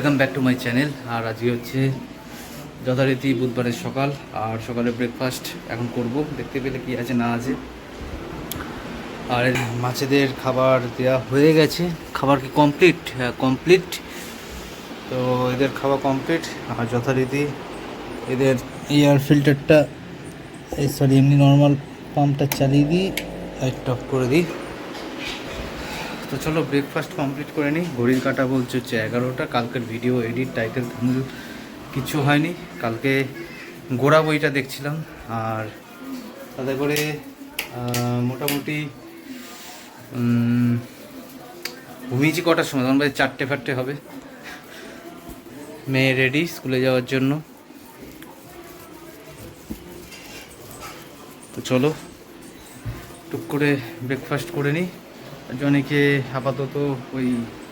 Welcome back to my channel আর আজকে হচ্ছে যথারীতি বুধবারের সকাল, আর সকালে ব্রেকফাস্ট এখন করব। দেখতে পেলে কি আছে, না আছে। আর মাছেদের খাবার দেওয়া হয়ে গেছে। খাবার কি কমপ্লিট হ্যাঁ কমপ্লিট তো এদের খাওয়া কমপ্লিট আর যথারীতি এদের এয়ার ফিল্টারটা এই সরি এমনি নর্মাল পাম্পটা চালিয়ে দিই লাইট অফ করে দিই। তো চলো ব্রেকফাস্ট কমপ্লিট করে নিই। ঘড়ির কাটা বলছে হচ্ছে এগারোটা। কালকের ভিডিও এডিট টাইটেল কিছু হয়নি। কালকে গোড়া বইটা দেখছিলাম। আর তাতে করে মোটামুটি ঘুমিয়েছি কটার সময়? তখন বাজে চারটে ফারটে হবে। মেয়ে রেডি স্কুলে যাওয়ার জন্য। তো চলো, টুক করে ব্রেকফাস্ট করে নিই। জনেকে আপাতত ওই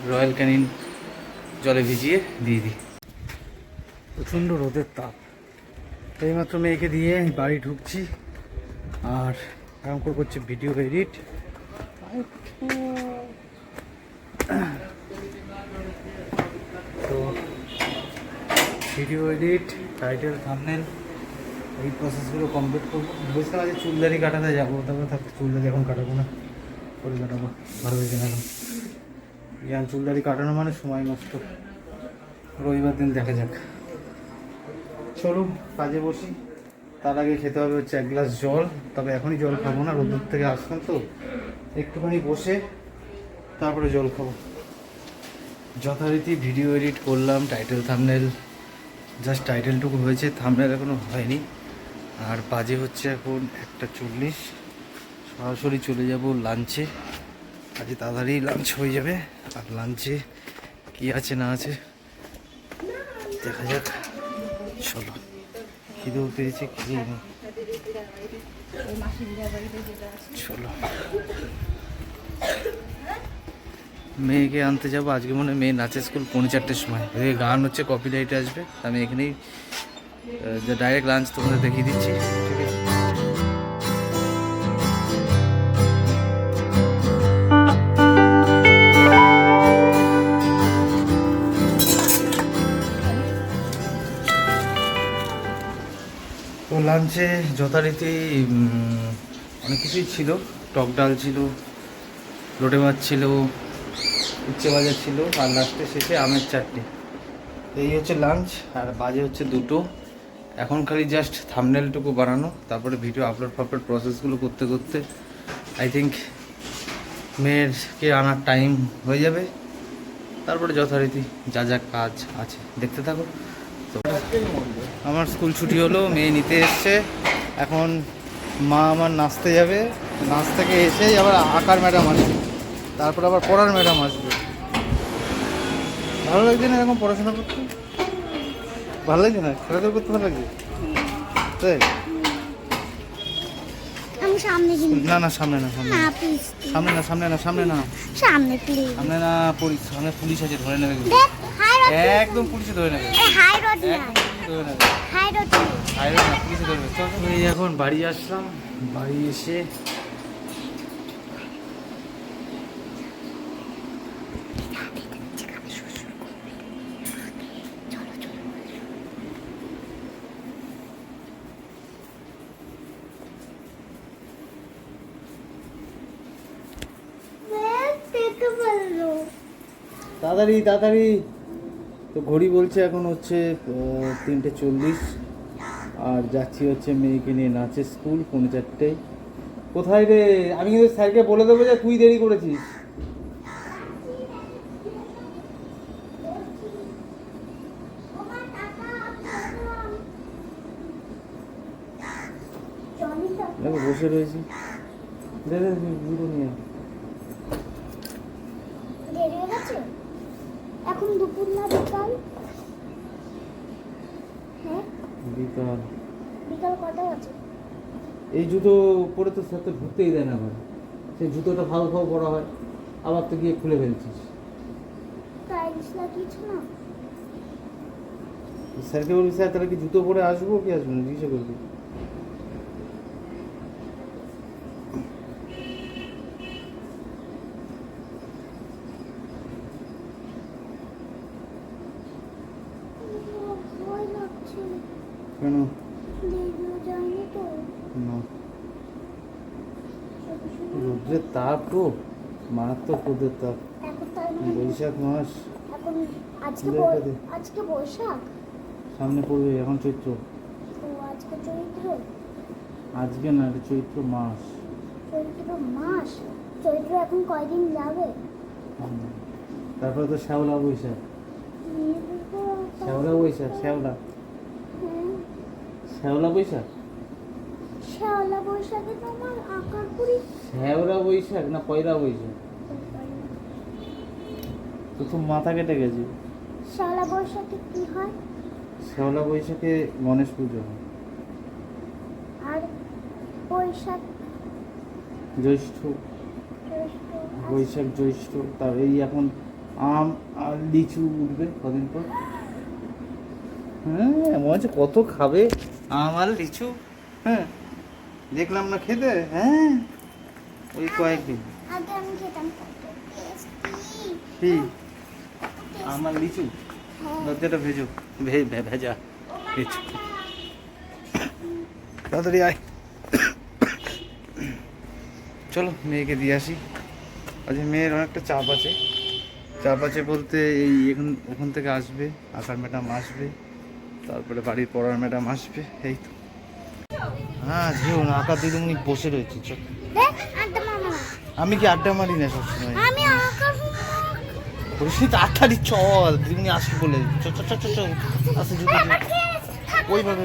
রয়্যাল ক্যানিন জলে ভিজিয়ে দিয়ে দিই। প্রচণ্ড রোদের তাপ। এইমাত্র মেয়েকে দিয়ে বাড়ি ঢুকছি আর আরাম করে করছে ভিডিও এডিট। তো ভিডিও এডিট, টাইটেল থামনেল এই প্রসেসগুলো কমপ্লিট করব। ভেবেছিলাম আজকে চুলদারি কাটাতে যাব। তারপরে থাকতে চুলদারি এখন কাটাবো না। করে কাটাবো ভালো হয়েছে না জ্ঞান চুলদারি কাটানো মানে সময় নষ্ট। রবিবার দিন দেখা যাক। চলুন, কাজে বসি। তার আগে খেতে হবে হচ্ছে এক গ্লাস জল। তবে এখনই জল খাব না, রোদ্দুর থেকে আসলাম তো। একটুখানি বসে, তারপরে জল খাব। যথারীতি ভিডিও এডিট করলাম, টাইটেল, থামনেল। জাস্ট টাইটেলটুকু হয়েছে, থামনেল এখনও হয়নি। আর বাজে হচ্ছে এখন একটা চল্লিশ। সরাসরি চলে যাব লাঞ্চে আজকে তাড়াতাড়ি লাঞ্চ হয়ে যাবে। আর লাঞ্চে কি আছে না আছে, দেখা যাক। চলো, খিদেও পেয়েছে, খেয়ে নি। চলো। মেয়েকে আনতে যাব। আজকে মনে মেয়ে নাচের স্কুল পৌনে চারটের সময়। গান হচ্ছে কপি লাইটে আসবে আমি এখানেই ডাইরেক্ট লাঞ্চ তোমাদের দেখিয়ে দিচ্ছি। লাঞ্চে যথারীতি অনেক কিছুই ছিল। টক ডাল ছিল, লোটে মাছ ছিল, উচ্ছে ভাজা ছিল, আর লাস্টে শেষে আমের চাটনি। এই হচ্ছে লাঞ্চ আর বাজে হচ্ছে দুটো। এখন খালি জাস্ট থামনেলটুকু বানানো, তারপরে ভিডিও আপলোড ফাপলোড প্রসেসগুলো করতে করতে আই থিঙ্ক মেয়েরকে আনার টাইম হয়ে যাবে। তারপরে যথারীতি যা যা কাজ আছে, দেখতে থাকো। আমার স্কুল ছুটি হলো মেয়ে নিতে এসছে। এখন মা আমার নাচতে যাবে। নাচ থেকে এসেই আবার আঁকার ম্যাডাম আসবে। তারপর আবার পড়ার ম্যাডাম আসবে। ভালো লাগছে না এরকম পড়াশোনা করতে? ভালো লাগছে না? খেলাধুলা করতে ভালো লাগছে? তাই? সামনে না না সামনে না সামনে। সামনে না সামনে না সামনে না। সামনে সামনে না পুলিশ সামনে পুলিশ আছে ধরে নেবে। হাই রোড একদম পুলিশে ধরে নেবে। হাই রোড না। একদম পুলিশে হাই রোড না। পুলিশে ধরবে চল চল। এই এখন বাড়ি আসলাম বাড়ি এসে তাড়াতাড়ি তাড়াতাড়ি। তো ঘড়ি বলছে এখন হচ্ছে তিনটে চল্লিশ। আর যাচ্ছি হচ্ছে মেয়েকে নিয়ে নাচের স্কুল পৌনে চারটে। কোথায় রে? আমি কিন্তু স্যারকে বলে দেবো যে তুই দেরি করেছিস। দেখো বসে রয়েছি। দে দে দে, নিয়ে আয়। দেরি হয়ে গেছে এখন দুপুর না বিকাল? হ্যাঁ? বিকাল। বিকাল কটা আছে? এই জুতো পরে তো তো ঢুকতেই দেয় না আবার সেই জুতোটা ভালো ফাউ করা হয় আবার তো গিয়ে খুলে ফেলছিস। টাইলস না? স্যারকে বলবি স্যার তাহলে কি জুতো পরে আসব কি আসব না? জিজ্ঞাসা করবি। কেন? না। রোদ্রের তাপ তো মারাত্মক রোদ্রের তাপ। বৈশাখ মাস। আজকে বৈশাখ সামনে পড়বে এখন চৈত্র। আজকে চৈত্র? আজকে না এটা চৈত্র মাস। চৈত্র মাস? চৈত্র এখন কয়দিন যাবে? তারপরে তো শ্যাওলা বৈশাখ। শ্যাওলা বৈশাখ শ্যাওলা। শ্যাওলা বৈশাখ? শ্যাওলা বৈশাখে তো আমার আঁকার পুরি। শ্যাওলা বৈশাখ না পয়লা বৈশাখ? তো তো মাথা কেটে গেছে। শ্যাওলা বৈশাখে কি হয়? শ্যাওলা বৈশাখে গণেশ পুজো হয়। আর বৈশাখ? জ্যৈষ্ঠ। জ্যৈষ্ঠ, বৈশাখ জ্যৈষ্ঠ তার এই এখন আম আর লিচু উঠবে কদিন পর। হ্যাঁ মনে হচ্ছে কত খাবে। আম আর লিচু হ্যাঁ দেখলাম না খেতে হ্যাঁ? ওই কয়েকদিন। আগে আমি খেতাম কি? আম লিচু হ্যাঁ। দরজাটা ভেজো। ভেজা। লিচু তাড়াতাড়ি আয়। চলো মেয়েকে দিয়ে আসি। আচ্ছা মেয়ের অনেকটা চাপ আছে। চাপ আছে বলতে এই এখন ওখান থেকে আসবে আঁকার ম্যাডাম আসবে। তারপরে বাড়ির পড়ার ম্যাডাম আসবে এই তো। হ্যাঁ যেও না আঁকার দিদিমণি বসে রয়েছে চল। আমি কি আড্ডা মারি না সবসময়? বলছি তাড়াতাড়ি চল দিদিমণি আসবে বলে। চ চ চ চ আসে যদি ওইভাবে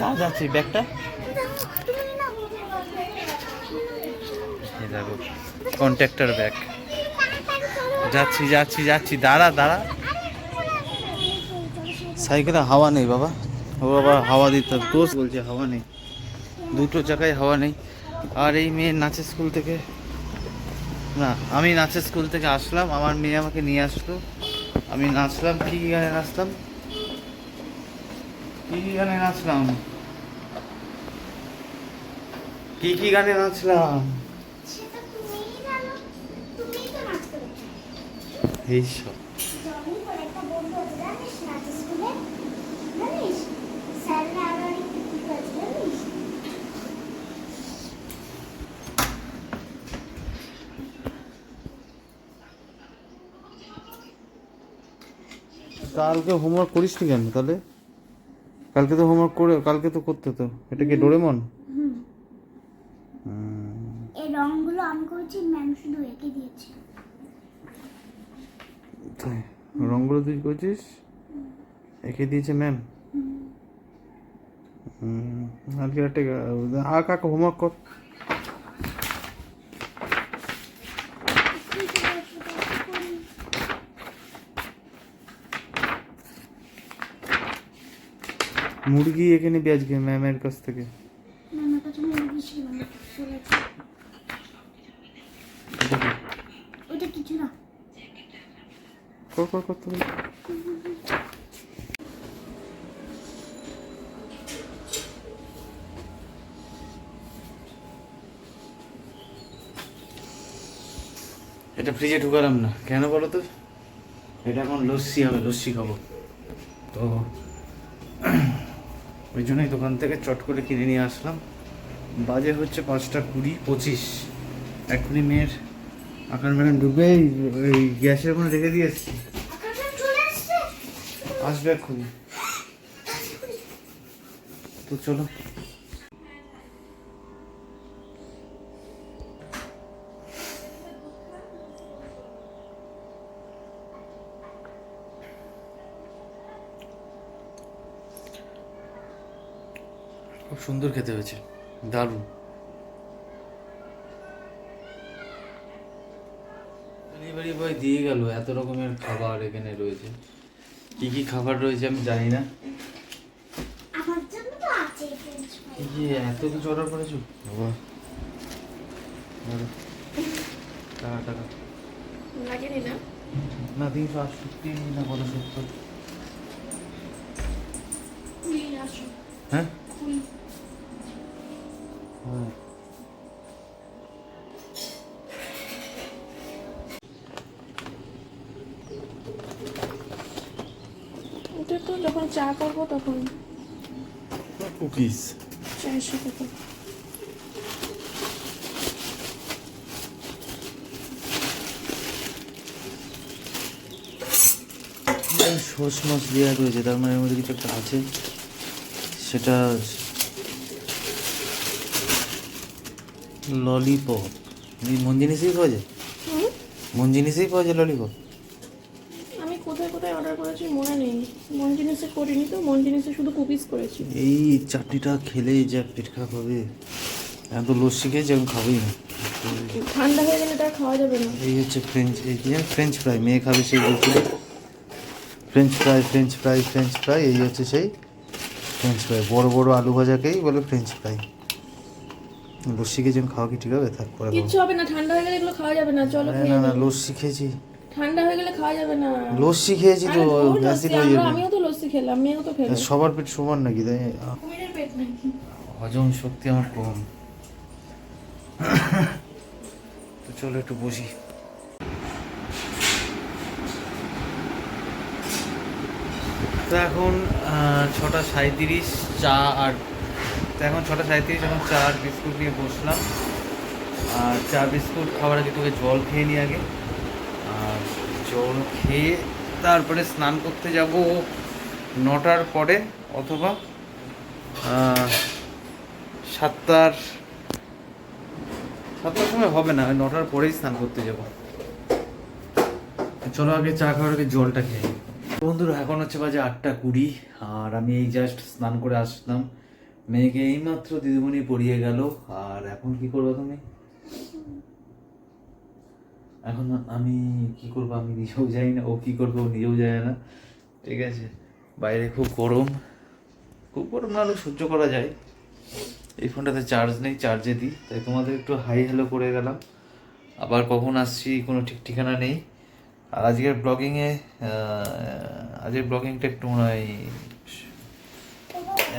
তা যাচ্ছে ব্যাগটা? কন্ট্রাক্টর ব্যাগ যাচ্ছি যাচ্ছি যাচ্ছি, দাঁড়া দাঁড়া। সাইকেলে হাওয়া নেই বাবা। ও বাবা, হাওয়া দিতে। দোষ বলছে হাওয়া নেই। দুটো জায়গায় হাওয়া নেই। আর এই মেয়ে নাচের স্কুল থেকে। না, আমি নাচের স্কুল থেকে আসলাম। আমার মেয়ে আমাকে নিয়ে আসলো। আমি নাচলাম। কী কী গানে নাচলাম? কী কী গানে নাচলাম? কী কী গানে নাচলাম সেটা তুমিই জানো তুমিই তো নাচ করে এইসব জনি করে একটা বন্ধু আছে জানিস নাচ স্কুলে জানিস স্যাররা আবার একটু কি করেছে জানিস কালকে হোমওয়ার্ক করিস নি কেন তাহলে? কালকে তো হোমওয়ার্ক করে কালকে তো করতে তো। এটা কি ডোরেমন? এই রংগুলো আমি করেছি ম্যাম শুধু এঁকে দিয়েছে তাই রঙগুলো তুই করছিস? এঁকে দিয়েছে ম্যাম আজকে একটা আর কাকা, হোমওয়ার্ক কর। মুরগি এখানে আজকে ম্যামের কাছ থেকে ম্যামের কাছে মুরগি ছিল না চলেছে এটা কি? ওইটা কিছু না কর এটা ফ্রিজে ঢুকালাম না। কেন বলো তো? এটা এখন লস্যি হবে, লস্যি খাব। তো ওই জন্যই দোকান থেকে চট করে কিনে নিয়ে আসলাম। বাজে হচ্ছে পাঁচটা কুড়ি পঁচিশ। এখনই মেয়ের আকার ম্যাডাম ঢুকবে, এই- গ্যাসের ওখানে রেখে দিয়ে এসছি। আসবে এক্ষুনি। তো চলো। খুব সুন্দর খেতে হয়েছে। দারুণ। ডেলিভারি বয় দিয়ে গেল এত রকমের খাবার এখানে রয়েছে। কি কি খাবার রয়েছে আমি জানি না। আমার জন্য তো আছে ফ্রেঞ্চ ফ্রাই কি কি এত কিছু অর্ডার করেছ? বাবা। টাকা টাকা লাগেনি না? না তিনশো আটষট্টি না কত সত্তর হ্যাঁ? হ্যাঁ। যখন চা করব তখন কুকিজ। চায়ের সাথে সস মস দেওয়া রয়েছে তার মানে মধ্যে কিছু একটা আছে। সেটা ললিপপ এই মন জিনিসেই পাওয়া যায়? মন জিনিসেই পাওয়া যায় ললিপপ আমি কোথায় কোথায় অর্ডার করেছি মনে জিনিসে করিনি তো মন জিনিসে শুধু কুকিজ করেছি। এই চাটনিটা খেলেই যা পেট খারাপ হবে। এখন তো লস্যি খেয়েছি এখন খাবোই না। ঠান্ডা হয়ে গেলে খাওয়া যাবে না। এই হচ্ছে ফ্রেঞ্চ এই কি ফ্রেঞ্চ ফ্রাই মেয়ে খাবে সেই বলছিল French fry French fry French fry এই হচ্ছে সেই ফ্রেঞ্চ ফ্রাই বড় বড় আলু ভাজাকেই বলে ফ্রেঞ্চ ফ্রাই লস্যি খেয়েছি খাওয়া কি ঠিক হবে? তারপরে খাব। কিচ্ছু হবে না ঠান্ডা হয়ে গেলে এগুলো খাওয়া যাবে না। চলো না না। না লস্যি খেয়েছি। ঠান্ডা হয়ে গেলে খাওয়া যাবে না। লস্যি খেয়েছি তো অ্যাসিড লস্যি, হয়ে যাবে আমিও তো লস্যি খেলাম আমিও তো খেলাম সবার পেট সমান নাকি তাই? কুমিরের পেট নাকি? হজম শক্তি আমার কম। তো চলো একটু বসি। তো এখন ছটা সাঁত্রিশ চা আর তো এখন ছটা সাঁত্রিশ এখন চা আর বিস্কুট নিয়ে বসলাম। আর চা বিস্কুট খাওয়ার আগে তোকে জল খেয়ে নিই আগে। জল খেয়ে তারপরে স্নান করতে যাব নটার পরে অথবা সাতটার সাতটার সময় হবে না নটার পরেই স্নান করতে যাব। চলো আগে চা খাওয়ার আগে জলটা খেয়ে। বন্ধুরা, এখন হচ্ছে বাজে আটটা কুড়ি, আর আমি এই জাস্ট স্নান করে আসলাম। মেয়েকে এইমাত্র দিদিমণি পড়িয়ে গেল, আর এখন কি করব তুমি? এখন আমি কি করব? আমি নিজেও জানি না, ও কি করবে, ও নিজেও জানে না। ঠিক আছে? বাইরে খুব গরম। খুব গরম না সহ্য করা যায়। এই ফোনটাতে চার্জ নেই চার্জে দিই। তাই তোমাদের একটু হাই হ্যালো করে গেলাম। আবার কখন আসছি, কোনো ঠিক ঠিকানা নেই। আর আজকের ব্লগিংয়ে আজকের ব্লগিংটা একটু মনে হয়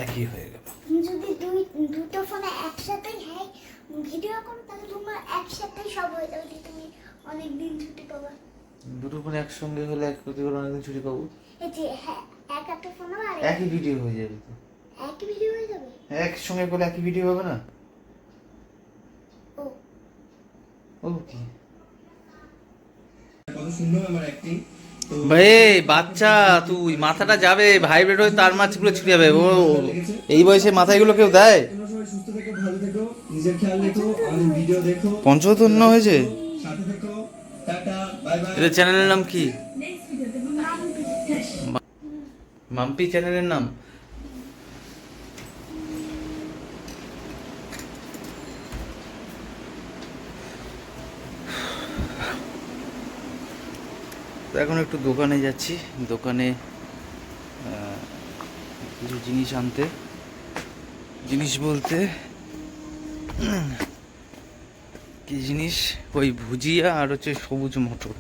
একই হয়ে গেল। দুটো ফোনে একসাথেই হ্যাঁ ভিডিও করো, তাহলে তোমার একসাথেই সব হয়ে যাবে। তুমি অনেক দিন ছুটি পাবা। দুটো ফোন একসঙ্গে হলে এক প্রতি করে অনেকদিন ছুটি পাবো? এই যে হ্যাঁ এক একটা ফোন আর একই ভিডিও হয়ে যাবে তো। একই ভিডিও হয়ে যাবে? একসঙ্গে করলে একই ভিডিও হবে না? ও। ও কি কত সুন্দর আমার অ্যাক্টিং ভাই বাচ্চা তুই মাথাটা যাবে ভাইব্রেট হয়ে তার মাছগুলো ছিঁড়ে যাবে। ও এই বয়সে মাথায় এগুলো কেউ দেয়? তোমরা সবাই সুস্থ থেকো ভালো থেকো নিজের খেয়াল রেখো আমাদের ভিডিও দেখো। পঞ্চতন্য হয়েছে? এদের চ্যানেলের নাম কি? মাম্পি চ্যানেলের নাম? তো এখন একটু দোকানে যাচ্ছি। দোকানে আহ, কিছু জিনিস আনতে। জিনিস বলতে কি জিনিস? ওই ভুজিয়া আর হচ্ছে সবুজ মটর।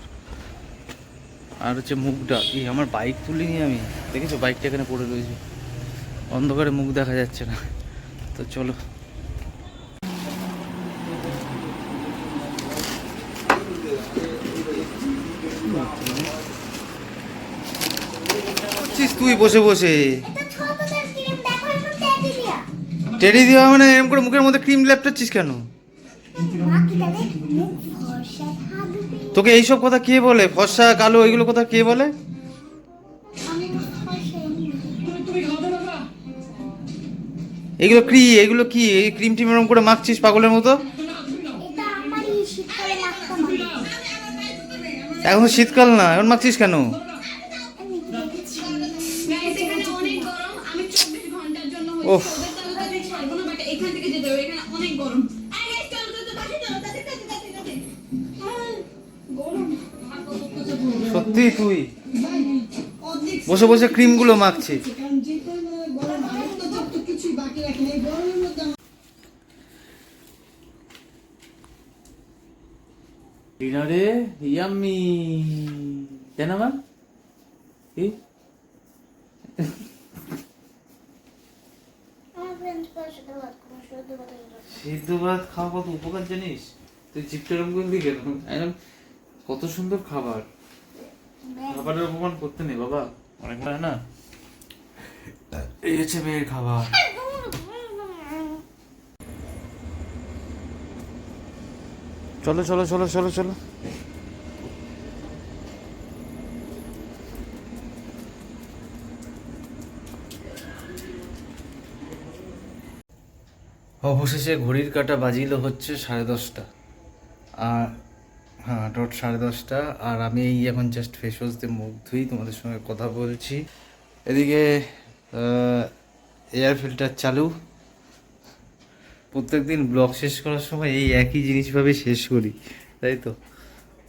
আর হচ্ছে মুখ ডাক এই আমার বাইক তুলিনি আমি। দেখেছ? বাইকটা এখানে পড়ে রয়েছে। অন্ধকারে মুখ দেখা যাচ্ছে না। তো চলো। তুই? বসে বসে। টেডি দেওয়া মানে এরকম করে মুখের মধ্যে ক্রিম ল্যাপটাচ্ছিস কেন? তোকে এইসব কথা কে বলে? ফর্সা কালো এগুলো কথা কে বলে? এগুলো কি? এগুলো কি? এই ক্রিম টিম এরকম করে মাখছিস পাগলের মতো। এখন তো শীতকাল না এখন মাখছিস কেন? এমনি সত্যি তুই? বসে বসে ক্রিমগুলো মাখছিস। ডিনারে ইয়াম্মি তাই না মা কি সিদ্ধ ভাত খাওয়া কত উপকার জানিস? তুই চিপটারম করলি কেন? কত সুন্দর খাবার। অপমান করতে নেই, বাবা। অনেক হয় না? এই হচ্ছে মেয়ের খাবার। চলো চলো চলো চলো চলো। অবশেষে ঘড়ির কাটা বাজিল হচ্ছে সাড়ে দশটা। আর ডট সাড়ে দশটা। আর আমি এই এখন জাস্ট ফেস ওয়াশ দিয়ে মুখ ধুই, তোমাদের সঙ্গে কথা বলছি। এদিকে এয়ার ফিল্টার চালু। প্রত্যেক দিন ব্লগ শেষ করার সময় এই একই জিনিসভাবে শেষ করি, তাই তো?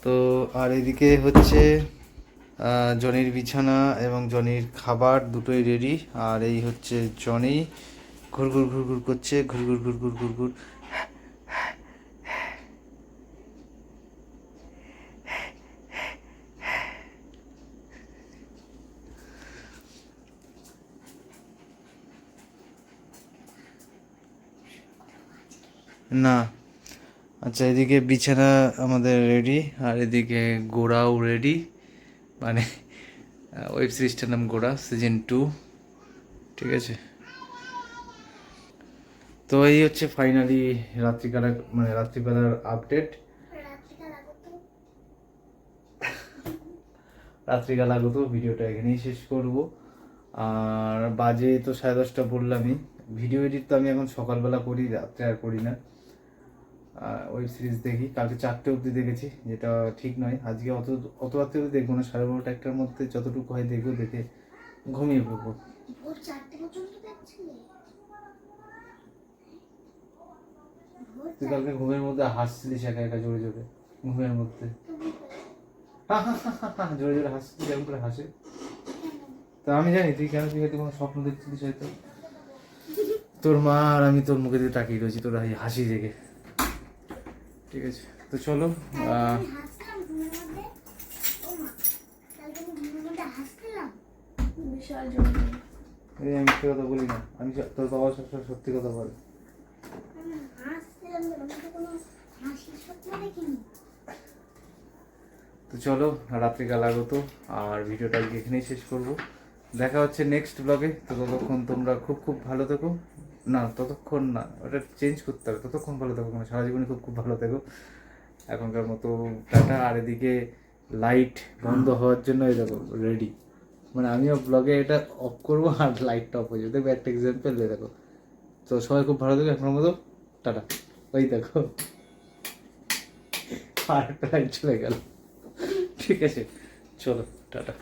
তো, আর এদিকে হচ্ছে জনির বিছানা এবং জনির খাবার দুটোই রেডি আর এই হচ্ছে জনি, ঘুরঘুর ঘুরঘুর করছে, ঘুরঘুর ঘুরঘুর ঘুরঘুর। না। আচ্ছা এদিকে বিছানা আমাদের রেডি আর এদিকে গোড়াও রেডি মানে ওয়েব সিরিজটার নাম গোড়া সিজন টু ঠিক আছে? তো এই হচ্ছে ফাইনালি রাত্রিকালা মানে রাত্রিবেলার আপডেট রাত্রিকাল আগত ভিডিওটা এখানেই শেষ করব। আর বাজে তো সাড়ে দশটা বললামই। ভিডিও এডিট তো আমি এখন সকালবেলা করি, রাত্রে আর করি না। ওয়েব সিরিজ দেখি। কালকে চারটে অবধি দেখেছি যেটা ঠিক নয়। আজকে অত অত রাত্রে অবধি দেখব না সাড়ে বারোটা একটার মধ্যে যতটুকু হয় দেখব দেখে ঘুমিয়ে পড়ব। তুই কালকে ঘুমের মধ্যে হাসছিলিস একা একা জোরে জোরে ঘুমের মধ্যে। জোরে জোরে হাসছিস কেমন করে হাসে। তা আমি জানি তুই কেন তুই হয়তো কোনো স্বপ্ন দেখছিলিস হয়তো। তোর মা আর আমি তোর মুখে দিয়ে তাকিয়ে রয়েছি তোর হাসি দেখে। ঠিক আছে তো চলো এই আমি মিথ্যে কথা বলি না আমি তোর বাবা সবসময় সত্যি কথা বলে। তো চলো রাত্রিকাল আগত আর ভিডিওটা এখানেই শেষ করব। দেখা হচ্ছে নেক্সট ব্লগে তো ততক্ষণ তোমরা খুব খুব ভালো থেকো। না ততক্ষণ না। ওটা চেঞ্জ করতে হবে। ততক্ষণ ভালো থেকো মানে সারা জীবনে খুব খুব ভালো থেকো এখনকার মতো টাটা। আর এদিকে লাইট বন্ধ হওয়ার জন্য এই দেখো রেডি মানে আমিও ব্লগে এটা অফ করব আর লাইটটা অফ হয়ে যাবে। দেখবে একটা এক্সাম্পল দিয়ে দেখো। তো সবাই খুব ভালো থেকো। এখনের মতো টাটা। ওই দেখো। আর একটা লাইট চলে গেল। ঠিক আছে। চলো টাটা।